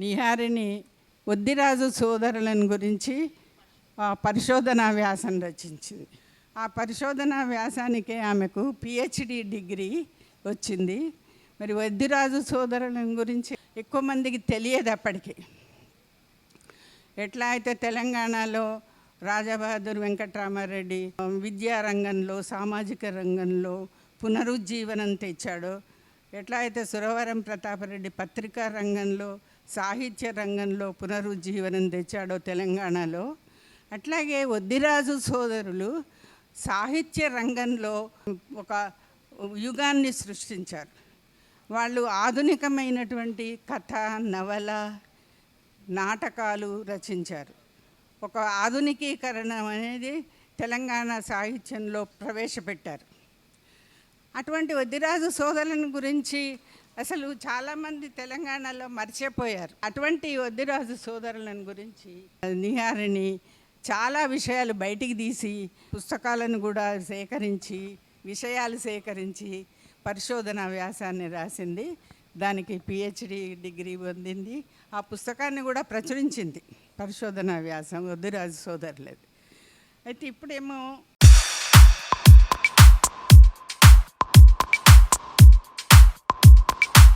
నిహారిని వద్దిరాజు సోదరులను గురించి ఆ, పరిశోధనా వ్యాసం రచించింది. ఆ పరిశోధనా వ్యాసానికే ఆమెకు పిహెచ్డి డిగ్రీ వచ్చింది. మరి వద్దిరాజు సోదరులను గురించి ఎక్కువ మందికి తెలియదు అప్పటికి. ఎట్లా అయితే తెలంగాణలో రాజబహదూర్ వెంకటరామారెడ్డి విద్యా రంగంలో సామాజిక రంగంలో పునరుజ్జీవనం తెచ్చాడో ఎట్లా అయితే సురవరం ప్రతాపరెడ్డి పత్రికా రంగంలో సాహిత్య రంగంలో పునరుజ్జీవనం తెచ్చాడో తెలంగాణలో. అట్లాగే వద్దిరాజు సోదరులు సాహిత్య రంగంలో ఒక యుగాన్ని సృష్టించారు. వాళ్ళు ఆధునికమైనటువంటి కథ నవల నాటకాలు రచించారు. ఒక ఆధునికీకరణ అనేది తెలంగాణ సాహిత్యంలో ప్రవేశపెట్టారు. అటువంటి వద్దిరాజు సోదరుని గురించి అసలు చాలామంది తెలంగాణలో మర్చిపోయారు. అటువంటి వద్దిరాజు సోదరులను గురించి నిహారిని చాలా విషయాలు బయటికి తీసి పుస్తకాలను కూడా సేకరించి విషయాలు సేకరించి పరిశోధన వ్యాసాన్ని రాసింది. దానికి పిహెచ్డి డిగ్రీ పొందింది. ఆ పుస్తకాన్ని కూడా ప్రచురించింది పరిశోధన వ్యాసం వద్దిరాజు సోదరులది. అయితే ఇప్పుడేమో